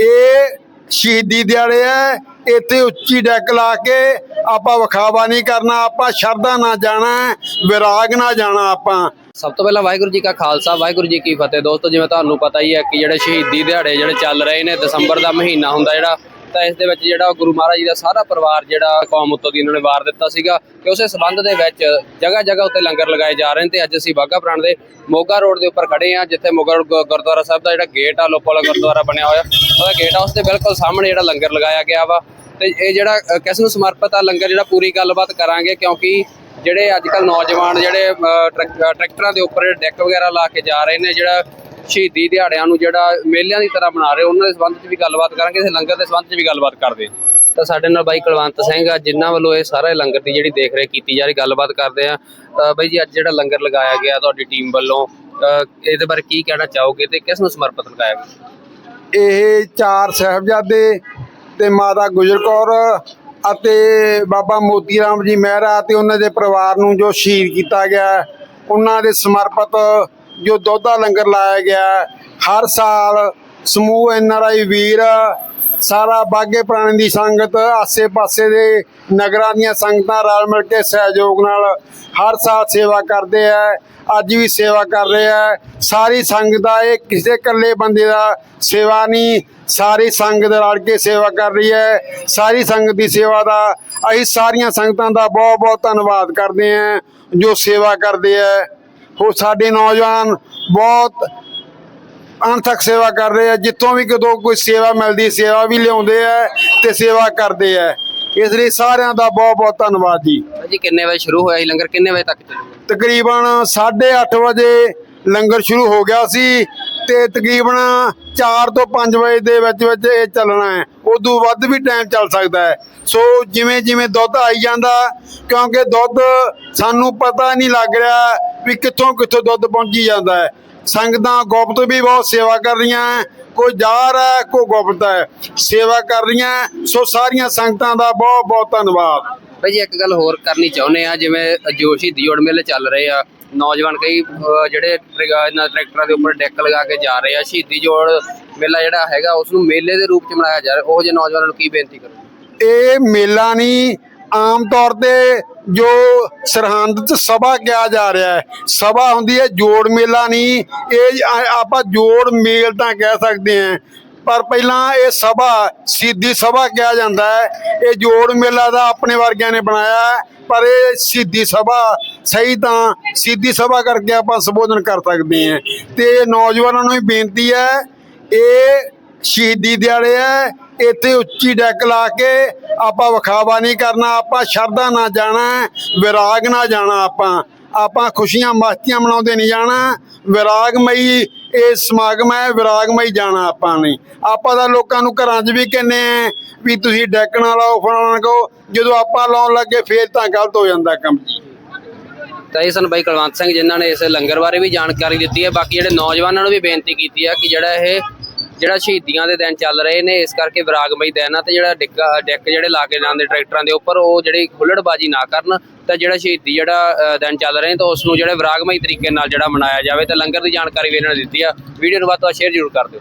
ਇਹ ਸ਼ਹੀਦੀ ਦਿਹਾੜੇ ਹੈ ਇੱਥੇ ਉੱਚੀ ਡੈਕ ਲਾ ਕੇ ਆਪਾਂ ਵਿਖਾਵਾ ਨਹੀਂ ਕਰਨਾ, ਆਪਾਂ ਸ਼ਰਧਾ ਨਾ ਜਾਣਾ, ਵਿਰਾਗ ਨਾ ਜਾਣਾ ਆਪਾਂ। ਸਭ ਤੋਂ ਪਹਿਲਾਂ ਵਾਹਿਗੁਰੂ ਜੀ ਕਾ ਖਾਲਸਾ, ਵਾਹਿਗੁਰੂ ਜੀ ਕੀ ਫਤਿਹ ਦੋਸਤੋ, ਜਿਵੇਂ ਤੁਹਾਨੂੰ ਪਤਾ ਹੀ ਹੈ ਕਿ ਜਿਹੜੇ ਸ਼ਹੀਦੀ ਦਿਹਾੜੇ ਜਿਹੜੇ ਚੱਲ ਰਹੇ ਨੇ ਦਸੰਬਰ ਦਾ ਮਹੀਨਾ ਹੁੰਦਾ ਜਿਹੜਾ, ਤਾਂ ਇਸ ਦੇ ਵਿੱਚ ਜਿਹੜਾ ਗੁਰੂ ਮਹਾਰਾਜ ਜੀ ਦਾ ਸਾਰਾ ਪਰਿਵਾਰ ਜਿਹੜਾ ਕੌਮ ਉੱਤੋਂ ਦੀ ਇਹਨਾਂ ਨੇ ਵਾਰ ਦਿੱਤਾ ਸੀਗਾ ਕਿ ਉਸੇ ਸਬੰਧ ਦੇ ਵਿੱਚ ਜਗ੍ਹਾ ਜਗ੍ਹਾ ਉੱਤੇ ਲੰਗਰ ਲਗਾਏ ਜਾ ਰਹੇ ਨੇ ਤੇ ਅੱਜ ਅਸੀਂ ਬਾਗਾ ਪ੍ਰਾਣ ਦੇ ਮੋਗਾ ਰੋਡ ਦੇ ਉੱਪਰ ਖੜੇ ਆ ਜਿੱਥੇ ਮੋਗਾ ਰੋਡ ਗੁਰਦੁਆਰਾ ਸਾਹਿਬ ਦਾ ਜਿਹੜਾ ਗੇਟ ਆ ਲੋਪੋ ਵਾਲਾ ਗੁਰਦੁਆਰਾ ਬਣਿਆ ਹੋਇਆ। ਉਹਦਾ ਗੇਟ ਹਾਊਸ ਦੇ ਬਿਲਕੁਲ ਸਾਹਮਣੇ ਜਿਹੜਾ ਲੰਗਰ ਲਗਾਇਆ ਗਿਆ ਵਾ। ਤੇ ਇਹ ਜਿਹੜਾ ਕਿਸ ਨੂੰ ਸਮਰਪਿਤ ਆ ਲੰਗਰ, ਜਿਹੜਾ ਪੂਰੀ ਗੱਲਬਾਤ ਕਰਾਂਗੇ, ਕਿਉਂਕਿ ਜਿਹੜੇ ਅੱਜ ਕੱਲ ਨੌਜਵਾਨ ਜਿਹੜੇ ਟਰੈਕ- ਟਰੈਕਟਰਾਂ ਦੇ ਉੱਪਰ ਡੈਕ ਵਗੈਰਾ ਲਾ ਕੇ ਜਾ ਰਹੇ ਨੇ, ਜਿਹੜਾ ਸ਼ਹੀਦੀ ਦਿਹਾੜਿਆਂ ਨੂੰ ਜਿਹੜਾ ਮੇਲਿਆਂ ਦੀ ਤਰ੍ਹਾਂ ਬਣਾ ਰਹੇ, ਉਹਨਾਂ ਦੇ ਸੰਬੰਧ 'ਚ ਵੀ ਗੱਲਬਾਤ ਕਰਾਂਗੇ, ਤੇ ਲੰਗਰ ਦੇ ਸੰਬੰਧ 'ਚ ਵੀ ਗੱਲਬਾਤ ਕਰਦੇ। ਹਾਂ ਤਾਂ ਸਾਡੇ ਨਾਲ ਬਾਈ ਕੁਲਵੰਤ ਸਿੰਘ ਆ, ਜਿਨ੍ਹਾਂ ਵੱਲੋਂ ਇਹ ਸਾਰਾ ਲੰਗਰ ਦੀ ਜਿਹੜੀ ਦੇਖ ਰੇਖ ਕੀਤੀ ਜਾ ਰਹੀ, ਗੱਲਬਾਤ ਕਰਦੇ ਆ। ਬਾਈ ਜੀ, ਅੱਜ ਜਿਹੜਾ ਲੰਗਰ ਲਗਾਇਆ ਗਿਆ ਤੁਹਾਡੀ ਟੀਮ ਵੱਲੋਂ ਇਹਦੇ ਬਾਰੇ ਕੀ ਕਹਿਣਾ ਚਾਹੋਗੇ ਤੇ ਕਿਸ ਨੂੰ ਸਮਰਪਿਤ ਲਗਾਇਆ ਗਿਆ? ਇਹ ਚਾਰ ਸਾਹਿਬਜ਼ਾਦੇ ਤੇ ਮਾਤਾ ਗੁਜਰ ਕੌਰ ਅਤੇ ਬਾਬਾ ਮੋਤੀ ਰਾਮ ਜੀ ਮਹਿਰਾ ਤੇ ਉਹਨਾਂ ਦੇ ਪਰਿਵਾਰ ਨੂੰ ਜੋ ਸ਼ਹੀਦ ਕੀਤਾ ਗਿਆ ਉਹਨਾਂ ਦੇ ਸਮਰਪਿਤ ਜੋ ਦੋਧਾ ਲੰਗਰ ਲਾਇਆ ਗਿਆ ਹਰ ਸਾਲ ਸਮੂਹ ਐਨਆਰਆਈ ਵੀਰ ਸਾਰਾ ਬਾਗੇ ਪ੍ਰਾਣੀ ਦੀ ਸੰਗਤ ਆਸੇ-ਪਾਸੇ ਦੇ ਨਗਰਾਂ ਦੀਆਂ ਸੰਗਤਾਂ ਰਲ ਮਿਲ ਕੇ ਸਹਿਯੋਗ ਨਾਲ ਹਰ ਸਾਲ ਸੇਵਾ ਕਰਦੇ ਆ, ਅੱਜ ਵੀ ਸੇਵਾ ਕਰ ਰਹੇ ਆ। ਸਾਰੀ ਸੰਗਤ ਦਾ ਇਹ ਕਿਸੇ ਇਕੱਲੇ ਬੰਦੇ ਦਾ ਸੇਵਾ ਨਹੀਂ, ਸਾਰੀ ਸੰਗਤ ਰਲ ਕੇ ਸੇਵਾ ਕਰ ਰਹੀ ਹੈ। ਸਾਰੀ ਸੰਗਤ ਦੀ ਸੇਵਾ ਦਾ, ਅਸੀਂ ਸਾਰੀਆਂ ਸੰਗਤਾਂ ਦਾ ਬਹੁਤ ਬਹੁਤ ਧੰਨਵਾਦ ਕਰਦੇ ਹਾਂ ਜੋ ਸੇਵਾ ਕਰਦੇ ਆ ਉਹ ਸਾਡੇ ਨੌਜਵਾਨ ਬਹੁਤ ਅਣਥੱਕ ਸੇਵਾ ਕਰ ਰਹੇ ਆ ਜਿੱਥੋਂ ਵੀ ਕਿਤੋਂ ਕੋਈ ਸੇਵਾ ਮਿਲਦੀ ਸੇਵਾ ਵੀ ਲਿਆਉਂਦੇ ਆ ਤੇ ਸੇਵਾ ਕਰਦੇ ਆ। ਇਸ ਲਈ ਸਾਰਿਆਂ ਦਾ ਬਹੁਤ ਬਹੁਤ ਧੰਨਵਾਦ ਜੀ। ਜੀ ਕਿੰਨੇ ਵਜੇ ਸ਼ੁਰੂ ਹੋਇਆ ਸੀ ਲੰਗਰ? ਕਿੰਨੇ ਵਜੇ ਤੱਕ ਚੱਲੂਗਾ ਤਕਰੀਬਨ 8:30 ਵਜੇ ਲੰਗਰ ਸ਼ੁਰੂ ਹੋ ਗਿਆ ਸੀ ਤੇ ਤਕਰੀਬਨ 4 ਤੋਂ 5 ਵਜੇ ਦੇ ਵਿੱਚ ਵਿੱਚ ਇਹ ਚੱਲਣਾ ਹੈ। ਉਦੋਂ ਵੱਧ ਵੀ ਟਾਈਮ ਚੱਲ ਸਕਦਾ ਹੈ। ਸੋ ਜਿਵੇਂ ਜਿਵੇਂ ਦੁੱਧ ਆਈ ਜਾਂਦਾ ਕਿਉਂਕਿ ਦੁੱਧ ਸਾਨੂੰ ਪਤਾ ਨਹੀਂ ਲੱਗ ਰਿਹਾ ਵੀ ਕਿੱਥੋਂ ਕਿੱਥੋਂ ਦੁੱਧ ਪਹੁੰਚੀ ਜਾਂਦਾ ਹੈ। ਸੰਗਤਾਂ ਗੁਪਤ ਵੀ ਬਹੁਤ ਸੇਵਾ ਕਰ ਰਹੀਆਂ। ਕੋਈ ਜਾਰ ਹੈ ਕੋਈ ਗੁਪਤ ਹੈ ਸੇਵਾ ਕਰ ਰਹੀਆਂ। ਸੋ ਸਾਰੀਆਂ ਸੰਗਤਾਂ ਦਾ ਬਹੁਤ ਬਹੁਤ ਧੰਨਵਾਦ ਭਾਈ ਜੀ ਇੱਕ ਗੱਲ ਹੋਰ ਕਰਨੀ ਚਾਹੁੰਦੇ ਆ ਜਿਵੇਂ ਜੋਸ਼ੀ ਦਿਓੜ ਮੇਲੇ ਚੱਲ ਰਹੇ ਆ ਨੌਜਵਾਨ ਕਈ ਜਿਹੜੇ ਟਰੈਕਟਰਾਂ ਦੇ ਉੱਪਰ ਡੈਕ ਲਗਾ ਕੇ ਜਾ ਰਹੇ ਆ ਸ਼ਹੀਦੀ ਜੋੜ ਮੇਲਾ ਜਿਹੜਾ ਹੈਗਾ ਉਸ ਨੂੰ ਮੇਲੇ ਦੇ ਰੂਪ ਚ ਮਨਾਇਆ ਜਾ ਰਿਹਾ ਉਹ ਜੇ ਨੌਜਵਾਨਾਂ ਨੂੰ ਕੀ ਬੇਨਤੀ ਕਰੋ ਇਹ ਮੇਲਾ ਨਹੀਂ ਆਮ ਤੌਰ ਤੇ ਜੋ ਸਰਹੰਦ ਚ ਸਭਾ ਕਿਹਾ ਜਾ ਰਿਹਾ ਹੈ, ਸਭਾ ਹੁੰਦੀ ਹੈ ਜੋੜ ਮੇਲਾ ਨਹੀਂ, ਇਹ ਆਪਾਂ ਜੋੜ ਮੇਲ ਤਾਂ ਕਹਿ ਸਕਦੇ ਹਾਂ, ਪਰ ਪਹਿਲਾਂ ਇਹ ਸਭਾ, ਸਿੱਧੀ ਸਭਾ ਕਿਹਾ ਜਾਂਦਾ ਹੈ, ਇਹ ਜੋੜ ਮੇਲਾ ਦਾ ਆਪਣੇ ਵਰਗਿਆਂ ਨੇ ਬਣਾਇਆ ਪਰ ਇਹ ਸਿੱਧੀ ਸਭਾ ਸਹੀ ਤਾਂ ਸਿੱਧੀ ਸਭਾ ਕਰਕੇ ਆਪਾਂ ਸੰਬੋਧਨ ਕਰ ਸਕਦੇ ਹਾਂ। ਤੇ ਨੌਜਵਾਨਾਂ ਨੂੰ ਵੀ ਬੇਨਤੀ ਹੈ, ਇਹ ਸ਼ਹੀਦੀ ਦਿਹਾੜੇ ਹੈ, ਇੱਥੇ ਉੱਚੀ ਡੈਕ ਲਾ ਕੇ ਆਪਾਂ ਵਿਖਾਵਾ ਨਹੀਂ ਕਰਨਾ, ਆਪਾਂ ਸ਼ਰਧਾ ਨਾਲ ਜਾਣਾ, ਵਿਰਾਗ ਨਾ ਜਾਣਾ ਆਪਾਂ। ਆਪਾਂ ਖੁਸ਼ੀਆਂ ਮਸਤੀਆਂ ਮਨਾਉਂਦੇ ਨਹੀਂ ਜਾਣਾ। ਵਿਰਾਗਮਈ ਇਹ ਸਮਾਗਮ ਹੈ, ਵਿਰਾਗਮਈ ਜਾਣਾ ਆਪਾਂ ਨਹੀਂ ਆਪਾਂ ਤਾਂ ਲੋਕਾਂ ਨੂੰ ਘਰਾਂ 'ਚ ਵੀ ਕਹਿੰਦੇ ਆ ਵੀ ਤੁਸੀਂ ਡੈਕ ਨਾ ਲਾਓ ਫਲਾਣਾ ਕਹੋ ਜਦੋਂ ਆਪਾਂ ਲਾਉਣ ਲੱਗੇ, ਫੇਰ ਤਾਂ ਗਲਤ ਹੋ ਜਾਂਦਾ ਕੰਮ। ਜੀ ਤਾਂ ਇਹ ਸਨ ਬਾਈ ਕੁਲਵੰਤ ਸਿੰਘ ਜਿਨ੍ਹਾਂ ਨੇ ਇਸ ਲੰਗਰ ਬਾਰੇ ਵੀ ਜਾਣਕਾਰੀ ਦਿੱਤੀ ਹੈ। ਬਾਕੀ ਜਿਹੜੇ ਨੌਜਵਾਨਾਂ ਨੂੰ ਵੀ ਬੇਨਤੀ ਕੀਤੀ ਹੈ ਕਿ ਜਿਹੜਾ ਇਹ ਜਿਹੜਾ ਸ਼ਹੀਦੀਆਂ ਦੇ ਦਿਨ ਚੱਲ ਰਹੇ ਨੇ, ਇਸ ਕਰਕੇ ਵਿਰਾਗਮਈ ਦਿਨ ਆ ਤੇ ਜਿਹੜਾ ਡਿੱਕਾ, ਡੈਕ ਜਿਹੜੇ ਲਾ ਕੇ ਜਾਂਦੇ ਟਰੈਕਟਰਾਂ ਦੇ ਉੱਪਰ, ਉਹ ਜਿਹੜੀ ਖੁੱਲੜਬਾਜੀ ਨਾ ਕਰਨ ਤਾਂ ਜਿਹੜਾ ਸ਼ਹੀਦੀ ਜਿਹੜਾ ਦਿਨ ਚੱਲ ਰਹੇ ਨੇ ਤਾਂ ਉਸ ਨੂੰ ਜਿਹੜੇ ਵਿਰਾਗਮਈ ਤਰੀਕੇ ਨਾਲ ਜਿਹੜਾ ਮਨਾਇਆ ਜਾਵੇ ਤਾਂ ਲੰਗਰ ਦੀ ਜਾਣਕਾਰੀ ਵੀ ਇਹਨਾਂ ਨੇ ਦਿੱਤੀ ਆ। ਵੀਡੀਓ ਨੂੰ ਵੱਧ ਤੋਂ ਵੱਧ ਸ਼ੇਅਰ ਜ਼ਰੂਰ ਕਰ ਦਿਓ।